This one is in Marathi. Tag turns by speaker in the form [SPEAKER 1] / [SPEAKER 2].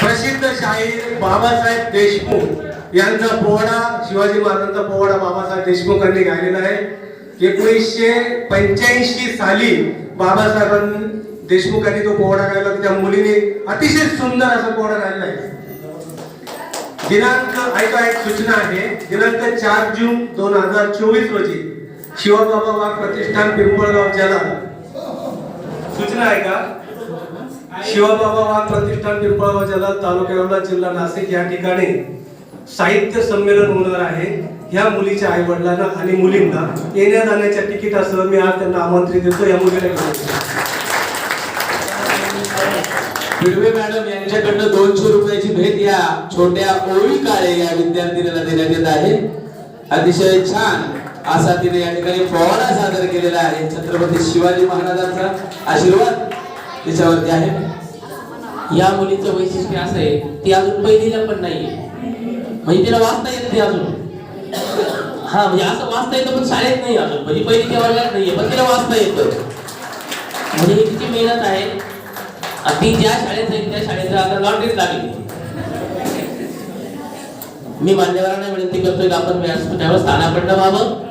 [SPEAKER 1] प्रसिद्ध शाहीर बाबासाहेब देशमुख यांचा पोवाडा शिवाजी महाराजांचा पोवाडा बाबासाहेब देशमुखांनी गायलेला आहे. एकोणीसशे पंच्याऐंशी साली बाबासाहेबांनी देशमुखांनी तो पोवाडा गायला त्या मुलीने अतिशय सुंदर असा पोवाडा गायला आहे. दिनांक ऐका एक सूचना आहे. दिनांक चार जून दोन हजार चोवीस रोजी शिवबाबा वाघ प्रतिष्ठान पिंपळगाव जलाल सूचना आहे का? शिवबाबा वाघ प्रतिष्ठान पिंपळगाव जिल्हा तालुका येवला जिल्हा नाशिक. या ठिकाणी साहित्य संमेलन होणार आहे. ह्या मुलीच्या आई वडिलांना आणि मुलींना येण्या जाण्याच्या तिकिटासह मी आज त्यांना आमंत्रित देतो. या मुलीला घेऊन
[SPEAKER 2] बिडवे मॅडम यांच्याकडनं दोनशे रुपयाची भेट या छोट्या ओळी काळे या विद्यार्थिनीला देण्यात येत आहे. अतिशय छान असा तिने या ठिकाणी पोवाडा सादर केलेला आहे. छत्रपती शिवाजी महाराजांचा आशीर्वाद तिच्यावरती आहे.
[SPEAKER 3] या मुलीचं वैशिष्ट्य असं आहे ती अजून पहिलीला पण नाहीये. म्हणजे तिला वाचता येत नाही अजून. हा म्हणजे असं वाचता येतं पण शाळेत नाही अजून. म्हणजे पहिलीच्या वर्गात नाहीये पण तिला वाचता येतं. म्हणजे ही तिची मेहनत आहे. ती ज्या शाळेत जाईल त्या शाळेत आता लॉटरीच लागली. मी मान्यवरांना विनंती करतोय आपण व्यासपीठावर स्थानापन्न व्हावं.